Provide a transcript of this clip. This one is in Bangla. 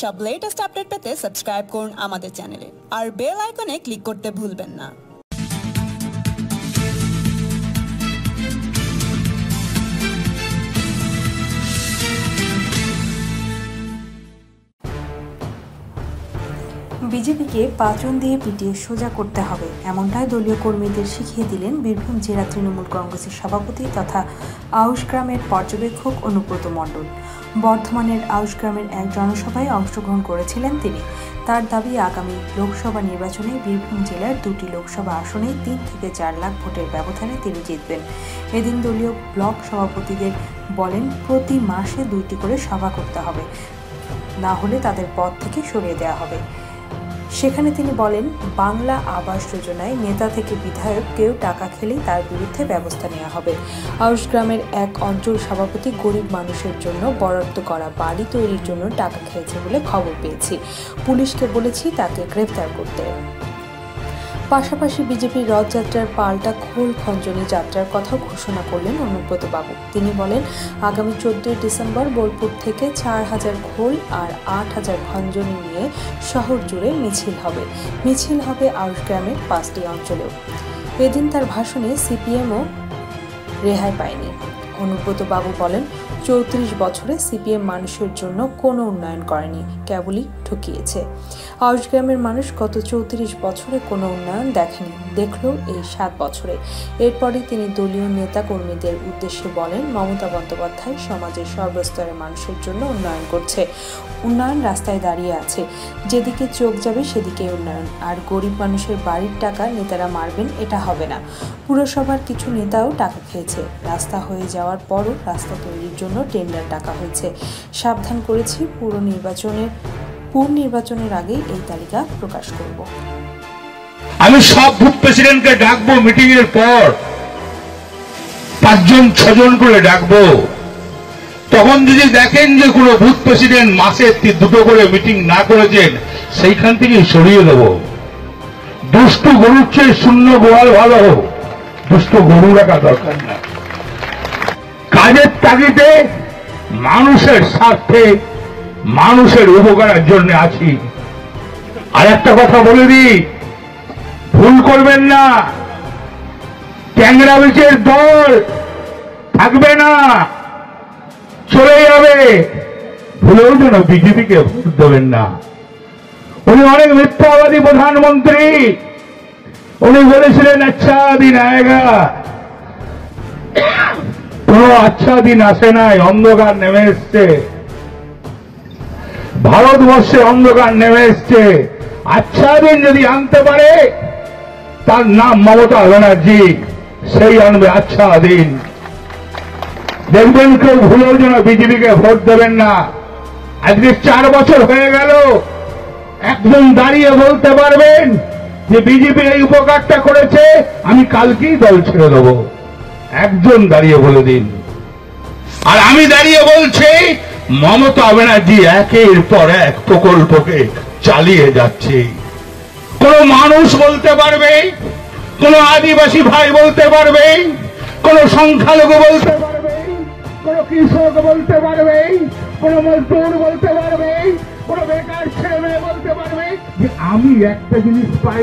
সব লেটেস্ট আপডেট পেতে সাবস্ক্রাইব করুন আমাদের চ্যানেলে আর বেল আইকনে ক্লিক করতে ভুলবেন না। বিজেপিকে পাচন দিয়ে পিটিয়ে সোজা করতে হবে, এমনটাই দলীয় কর্মীদের শিখিয়ে দিলেন বীরভূম জেলা তৃণমূল কংগ্রেসের সভাপতি তথা আউশ গ্রামের পর্যবেক্ষক অনুব্রত মণ্ডল। বর্ধমানের আউশ গ্রামের এক জনসভায় অংশগ্রহণ করেছিলেন তিনি। তার দাবি, আগামী লোকসভা নির্বাচনে বীরভূম জেলার দুটি লোকসভা আসনে তিন থেকে চার লাখ ভোটের ব্যবধানে তিনি জিতবেন। এদিন দলীয় ব্লক সভাপতিদের বলেন, প্রতি মাসে দুইটি করে সভা করতে হবে। না হলে তাদের পদ থেকে সরিয়ে দেওয়া হবে। সেখানে তিনি বলেন, বাংলা আবাস যোজনায় নেতা থেকে বিধায়ক কেউ টাকা খেলেই তার বিরুদ্ধে ব্যবস্থা নেওয়া হবে। আউশ গ্রামের এক অঞ্চল সভাপতি গরিব মানুষের জন্য বরাদ্দ করা বাড়ি তৈরির জন্য টাকা খেয়েছে বলে খবর পেয়েছি। পুলিশকে বলেছি তাকে গ্রেফতার করতে। পাশাপাশি বিজেপির রথযাত্রার পাল্টা খোল খঞ্জনী যাত্রার কথাও ঘোষণা করলেন অনুব্রত বাবু। তিনি বলেন, আগামী চোদ্দই ডিসেম্বর বোলপুর থেকে চার হাজার খোল আর আট হাজার খঞ্জনী নিয়ে শহর জুড়ে মিছিল হবে। মিছিল হবে আউশ গ্রামের পাঁচটি অঞ্চলেও। এদিন তার ভাষণে সিপিএমও রেহাই পায়নি। অনুব্রত বাবু বলেন, চৌত্রিশ বছরে সিপিএম মানুষের জন্য কোনো উন্নয়ন করেনি, কেবলই ঠকিয়েছে। আউশ গ্রামের মানুষ গত চৌত্রিশ বছরে কোনো উন্নয়ন দেখেনি দেখল এই সাত বছরে। এরপরই তিনি দলীয় নেতা কর্মীদের উদ্দেশ্যে বলেন, মমতা বন্দ্যোপাধ্যায় সমাজের সর্বস্তরের মানুষের জন্য উন্নয়ন করছে। উন্নয়ন রাস্তায় দাঁড়িয়ে আছে, যেদিকে চোখ যাবে সেদিকে উন্নয়ন। আর গরিব মানুষের বাড়ির টাকা নেতারা মারবেন, এটা হবে না। পুরসভার কিছু নেতাও টাকা খেয়েছে, রাস্তা হয়ে যাওয়ার পরও রাস্তা তৈরির জন্য টেন্ডার টাকা হয়েছে। সাবধান করেছি, পুর নির্বাচনের পুর নির্বাচনের আগেই এই তালিকা প্রকাশ করব। আমি সব বুথ প্রেসিডেন্টকে ডাকবো মিটিং এর পর পাঁচজন, ছজন করে ডাকবো। তখন যদি দেখেন যে কোনো বুথ প্রেসিডেন্ট মাসে দুটো করে মিটিং না করেছেন, সেইখান থেকে সরিয়ে দেব। দুষ্টু গরুর চেয়ে শূন্য গোয়াল ভালো। দুষ্ট গরু রাখা দরকার না। কাজের তাগিদে মানুষের স্বার্থে, মানুষের উপকারের জন্য আছি। আর একটা কথা বলে দিই, ভুল করবেন না। ট্যাংরা বিচের দল থাকবে না, চলে যাবে। ভুলেও যেন বিজেপিকে ভোট দেবেন না। উনি অনেক মিথ্যাবাদী প্রধানমন্ত্রী। উনি বলেছিলেন আচ্ছা দিন আয়েগা কোন আচ্ছা দিন আসে নাই, অন্ধকার নেমে এসছে। ভারতবর্ষে অন্ধকার নেমে এসছে। আচ্ছা দিন যদি আনতে পারে, তার নাম মমতা ব্যানার্জি, সেই আনবে আচ্ছা দিন। দেখবেন কেউ ভুলেও যেন বিজেপিকে ভোট দেবেন না। আজকে চার বছর হয়ে গেল, একজন দাঁড়িয়ে বলতে পারবেন যে বিজেপি এই উপকারটা করেছে, আমি কালকেই দল ছেড়ে দেব। একজন দাঁড়িয়ে বলে দিন। আর আমি দাঁড়িয়ে বলছি, মমতা ব্যানার্জি একের পর এক প্রকল্পকে চালিয়ে যাচ্ছে। কোন মানুষ বলতে পারবে, কোন আদিবাসী ভাই বলতে পারবে, কোন সংখ্যালঘু বলতে পারবে, কোন কৃষক বলতে পারবে, কোন মজদুর বলতে পারবে, কোন বেকার ছেলে বলতে পারবে যে আমি একটা জিনিস পাই।